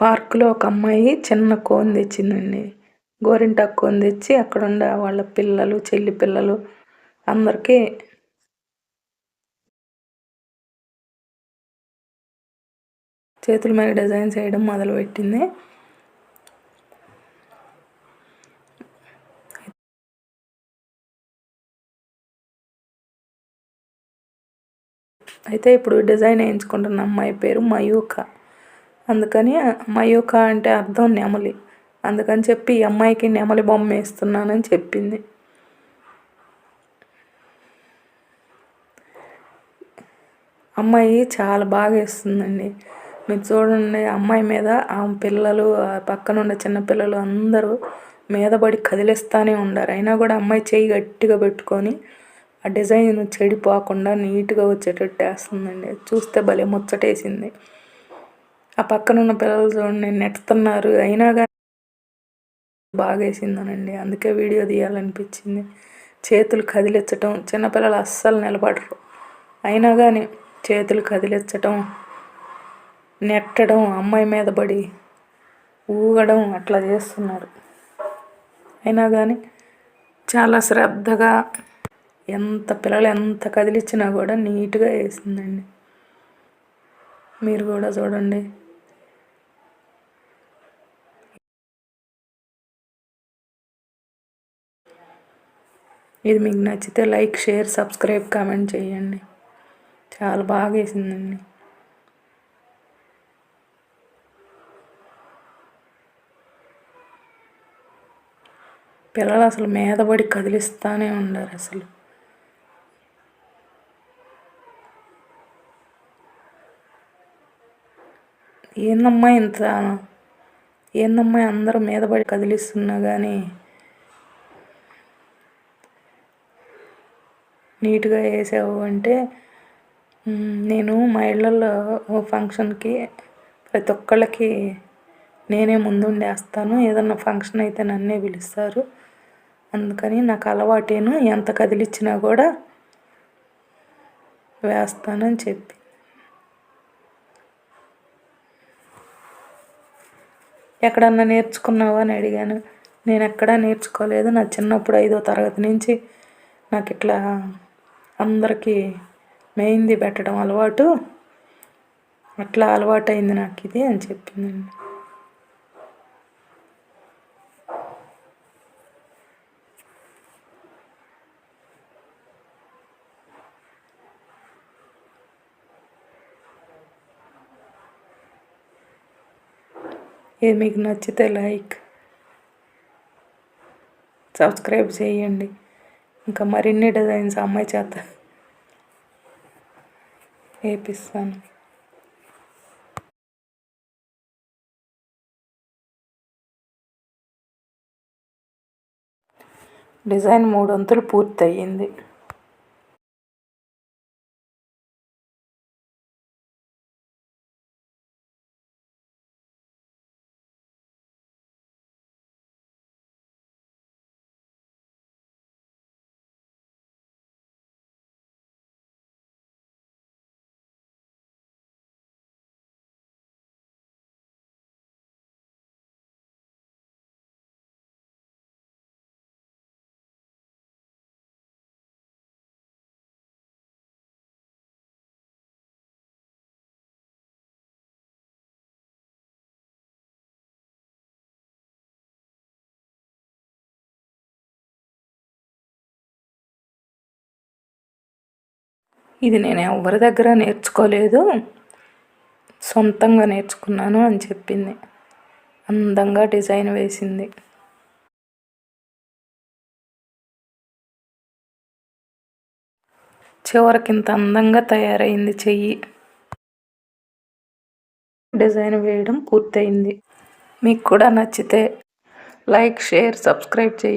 పార్కులో ఒక అమ్మాయి చిన్న కోన్ తెచ్చిందండి. గోరింటాకు కోన్ తెచ్చి అక్కడ ఉండే వాళ్ళ పిల్లలు చెల్లి పిల్లలు అందరికీ చేతుల మీద డిజైన్ చేయడం మొదలుపెట్టింది. అయితే ఇప్పుడు డిజైన్ వేయించుకుంటున్న అమ్మాయి పేరు మయూక. అందుకని మయూక అంటే అర్థం నెమలి. అందుకని చెప్పి ఈ అమ్మాయికి నెమలి బొమ్మ వేస్తున్నానని చెప్పింది. అమ్మాయి చాలా బాగా వేస్తుందండి. మీరు చూడండి అమ్మాయి మీద ఆ పిల్లలు పక్కన ఉన్న చిన్నపిల్లలు అందరూ మీద పడి కదిలిస్తూనే ఉండారు. అయినా కూడా అమ్మాయి చేయి గట్టిగా పెట్టుకొని ఆ డిజైన్ చెడిపోకుండా నీట్గా వచ్చేటట్టు వేస్తుందండి. చూస్తే భలే ముచ్చటేసింది. ఆ పక్కన ఉన్న పిల్లలు చూడండి నెట్టుతున్నారు. అయినా కానీ బాగా వేసిందనండి అందుకే వీడియో తీయాలనిపించింది. చేతులు కదిలించటం చిన్నపిల్లలు అస్సలు నిలబడరు. అయినా కానీ చేతులు కదిలించటం నెట్టడం అమ్మాయి మీద పడి ఊగడం అట్లా చేస్తున్నారు. అయినా కానీ చాలా శ్రద్ధగా ఎంత పిల్లలు ఎంత కదిలిచ్చినా కూడా నీట్గా వేసిందండి. మీరు కూడా చూడండి. ఇది మీకు నచ్చితే లైక్ షేర్ సబ్స్క్రైబ్ కామెంట్ చేయండి. చాలా బాగా వేసిందండి. పిల్లలు అసలు మీదబడి కదిలిస్తూనే ఉండారు అసలు. ఏందమ్మా ఇంత? ఏందమ్మా అందరూ మీదబడి కదిలిస్తున్నా కానీ నీట్గా వేసావు అంటే నేను మా ఇళ్ళల్లో ఫంక్షన్కి ప్రతి ఒక్కళ్ళకి నేనే ముందుండి వేస్తాను ఏదన్నా ఫంక్షన్ అయితే నన్నే పిలుస్తారు. అందుకని నాకు అలవాటేను. ఎంత కదిలిచ్చినా కూడా వేస్తానని చెప్పి. ఎక్కడన్నా నేర్చుకున్నావా అని అడిగాను. నేను ఎక్కడా నేర్చుకోలేదు. నా చిన్నప్పుడు ఐదో తరగతి నుంచి నాకు ఇట్లా అందరికీ మెహందీ పెట్టడం అలవాటు. అట్లా అలవాటైంది నాకు ఇది అని చెప్పిందండి. ఇది మీకు నచ్చితే లైక్ సబ్స్క్రైబ్ చేయండి. ఇంకా మరిన్ని డిజైన్స్ అమ్మాయి చేత వేపిస్తాను. డిజైన్ మూడు వంతులు పూర్తయింది ఇది నేను ఎవరి దగ్గర నేర్చుకోలేదు. సొంతంగా నేర్చుకున్నాను అని చెప్పింది. అందంగా డిజైన్ వేసింది. చివరికి ఇంత అందంగా తయారైంది చెయ్యి. డిజైన్ వేయడం పూర్తయింది. మీకు కూడా నచ్చితే లైక్ షేర్ సబ్స్క్రైబ్ చేయండి